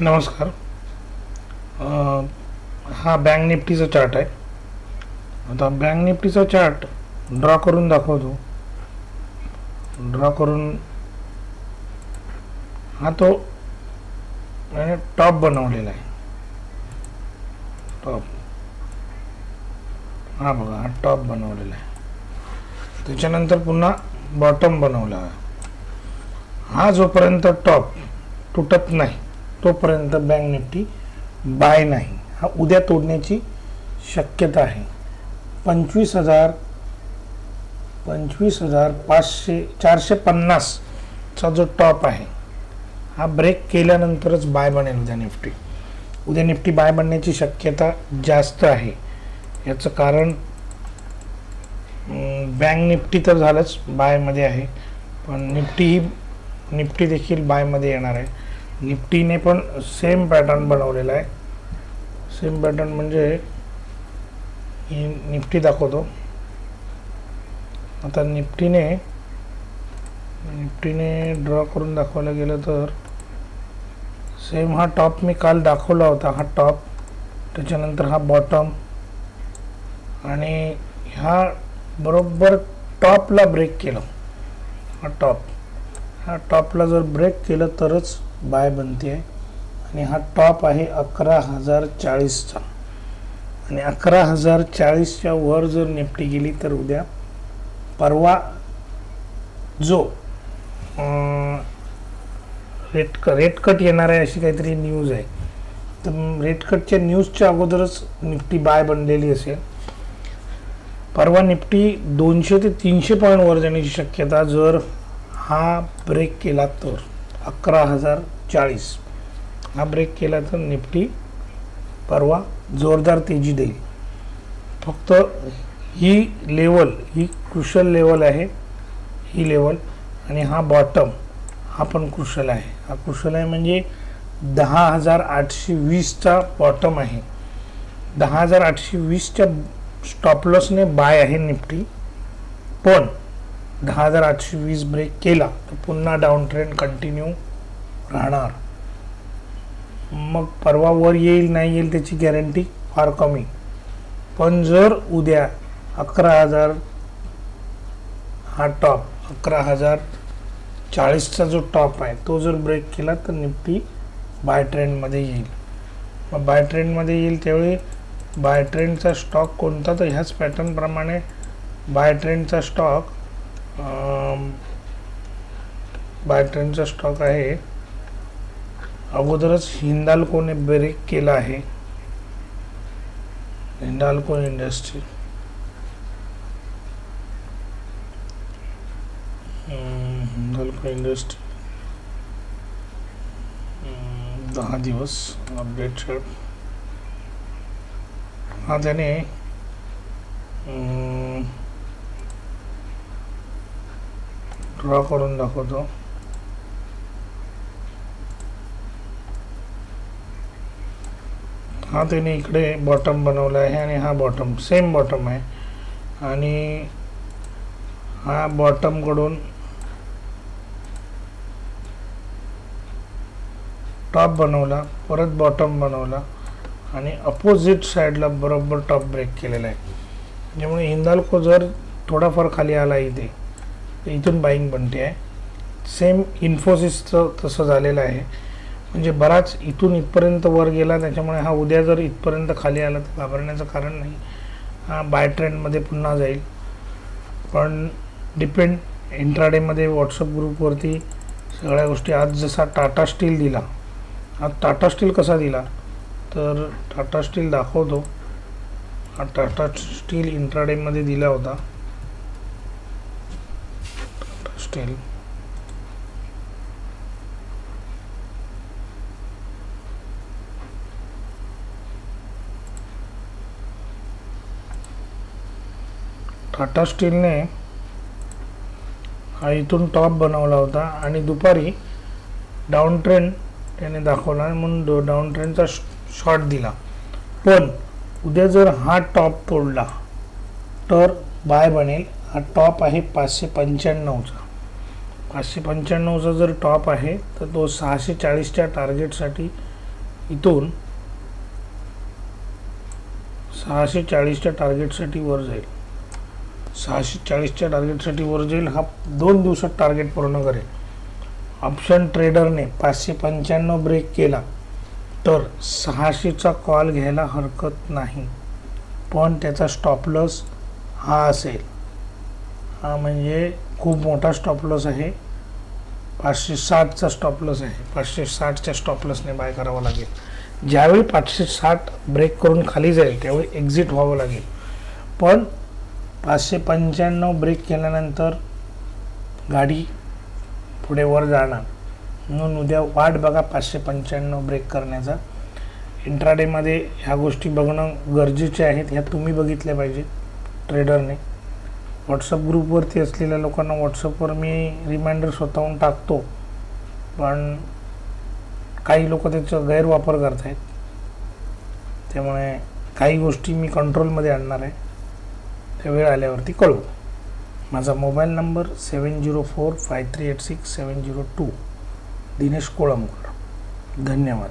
नमस्कार. हा bank निफ्टीचा chart आहे. आता बँक निफ्टीचा चार्ट ड्रॉ करून दाखवतो. ड्रॉ करून हा तो टॉप बनवलेला आहे. टॉप. हा बघा हा टॉप बनवलेला आहे. त्याच्यानंतर पुन्हा बॉटम बनवला हा जोपर्यंत टॉप तुटत नाही तोपर्यंत बँक निफ्टी बाय नाही. हा उद्या तोडण्याची शक्यता आहे. पंचवीस हजार पंचवीस हजार पाचशे चारशे पन्नासचा जो टॉप आहे हा ब्रेक केल्यानंतरच बाय बनेल उद्या निफ्टी उद्या निफ्टी बाय बनण्याची शक्यता जास्त आहे. याचं कारण बँक निफ्टी तर झालंच बायमध्ये आहे. पण निफ्टी ही निफ्टी देखील बायमध्ये येणार आहे. निफ्टीने पण सेम पॅटर्न बनवलेला आहे. सेम पॅटर्न म्हणजे ही निफ्टी दाखवतो. आता निफ्टीने निफ्टीने ड्रॉ करून दाखवायला गेलं तर सेम हा टॉप मी काल दाखवला होता हा टॉप त्याच्यानंतर हा बॉटम आणि ह्या बरोबर टॉपला ब्रेक केलं. हा टॉप हा टॉपला जर ब्रेक केलं तरच बाय बनते आहे आणि हा टॉप आहे अकरा हजार चाळीसचा. आणि अकरा हजार चाळीसच्या वर जर निफ्टी गेली तर उद्या परवा जो रेट क रेट कट येणार आहे अशी काहीतरी न्यूज आहे. तर रेट कटच्या न्यूजच्या अगोदरच निफ्टी बाय बनलेली असेल. परवा निफ्टी दोनशे ते तीनशे पॉईंट वर जाण्याची शक्यता जर हा ब्रेक केला तर. अकरा हजार चाळीस. हा ब्रेक केला तर निफ्टी परवा जोरदार तेजी देईल. फक्त ही लेवल ही क्रुशल लेवल आहे ही लेवल आणि हा बॉटम हा पण क्रुशल आहे. हा क्रुशल आहे म्हणजे दहा हजार आठशे वीसचा बॉटम आहे. दहा हजार आठशे वीसच्या स्टॉपलॉसने बाय आहे निफ्टी. पण दहा हजार आठशे वीस ब्रेक केला तर पुन्हा डाऊन ट्रेंड कंटिन्यू राहणार. मग परवा वर येईल नाही येईल त्याची गॅरंटी फार कमी. पण जर उद्या अकरा हजार हा टॉप अकरा हजार चाळीसचा जो टॉप आहे तो जर ब्रेक केला तर निफ्टी बाय ट्रेंडमध्ये येईल. मग बाय ट्रेंडमध्ये येईल त्यावेळी बाय ट्रेंडचा स्टॉक कोणता? तर ह्याच पॅटर्नप्रमाणे बाय ट्रेंडचा स्टॉक बाय ट्रेंडचा स्टॉक आहे अगोदरच हिंदाल्कोने ब्रेक केला आहे. हिंदाल्को इंडस्ट्री हम्म, हिंदाल्को इंडस्ट्री दहा दिवस अपडेट हा त्याने ड्रॉ करून दाखवतो. हा त्याने इकडे बॉटम बनवला आहे आणि हा बॉटम सेम बॉटम आहे. आणि हा बॉटमकडून टॉप बनवला परत बॉटम बनवला आणि अपोजिट साईडला बरोबर टॉप ब्रेक केलेला आहे. त्यामुळे हिंदाल्को जर थोडाफार खाली आला इथे तर इथून बाईंग बनते आहे. सेम इन्फोसिसचं तसं झालेलं आहे. म्हणजे बराच इथून इथपर्यंत वर गेला त्याच्यामुळे हा उद्या जर इथपर्यंत खाली आला तर घाबरण्याचं कारण नाही. हा बाय ट्रेंडमध्ये पुन्हा जाईल. पण डिपेंड इंट्राडेमध्ये व्हॉट्सअप ग्रुपवरती सगळ्या गोष्टी. आज जसा टाटा स्टील दिला आज टाटा स्टील कसा दिला तर टाटा स्टील दाखवतो. हा टाटा स्टील इंट्राडेमध्ये दिला होता. टाटा स्टील. टाटा स्टीलने हा इथून टॉप बनवला होता आणि दुपारी डाऊन ट्रेंड त्याने दाखवला म्हणून दो डाऊन ट्रेंडचा शॉट दिला. पण उद्या जर हा टॉप तोडला तर बाय बनेल. हा टॉप आहे पाचशे पंच्याण्णवचा. पाचशे पंच्याण्णवचा जर टॉप आहे तर तो सहाशे चाळीसच्या टार्गेटसाठी इथून सहाशे चाळीसच्या टार्गेटसाठी वर जाईल. सहाशे चाळीसच्या टार्गेटसाठी वर जाईल. हा दोन दिवसात टार्गेट पूर्ण करेल. ऑप्शन ट्रेडरने पाचशे पंच्याण्णव ब्रेक केला तर सहाशेचा कॉल घ्यायला हरकत नाही. पण त्याचा स्टॉपलॉस हा असेल. हा म्हणजे खूप मोठा स्टॉपलॉस आहे. पाचशे साठचा स्टॉपलॉस आहे. पाचशे साठच्या स्टॉपलॉसने बाय करावं लागेल. ज्यावेळी पाचशे साठ ब्रेक करून खाली जाईल त्यावेळी एक्झिट व्हावं लागेल. पण पाचशे पंच्याण्णव ब्रेक केल्यानंतर गाडी पुढे वर जाणार. म्हणून उद्या वाट बघा पाचशे पंच्याण्णव ब्रेक करण्याचा. इंट्राडेमध्ये ह्या गोष्टी बघणं गरजेचे आहेत ह्या तुम्ही बघितल्या पाहिजेत ट्रेडरने व्हॉट्सअप ग्रुपवरती असलेल्या लोकांना व्हॉट्सअपवर मी रिमाइंडर स्वतःहून टाकतो. पण काही लोक त्याचा गैरवापर करत आहेत त्यामुळे काही गोष्टी मी कंट्रोलमध्ये आणणार आहे. वेळ आल्यावरती कळवू माझा mobile number seven zero four five three eight six seven zero two Dinesh Kolambkar धन्यवाद.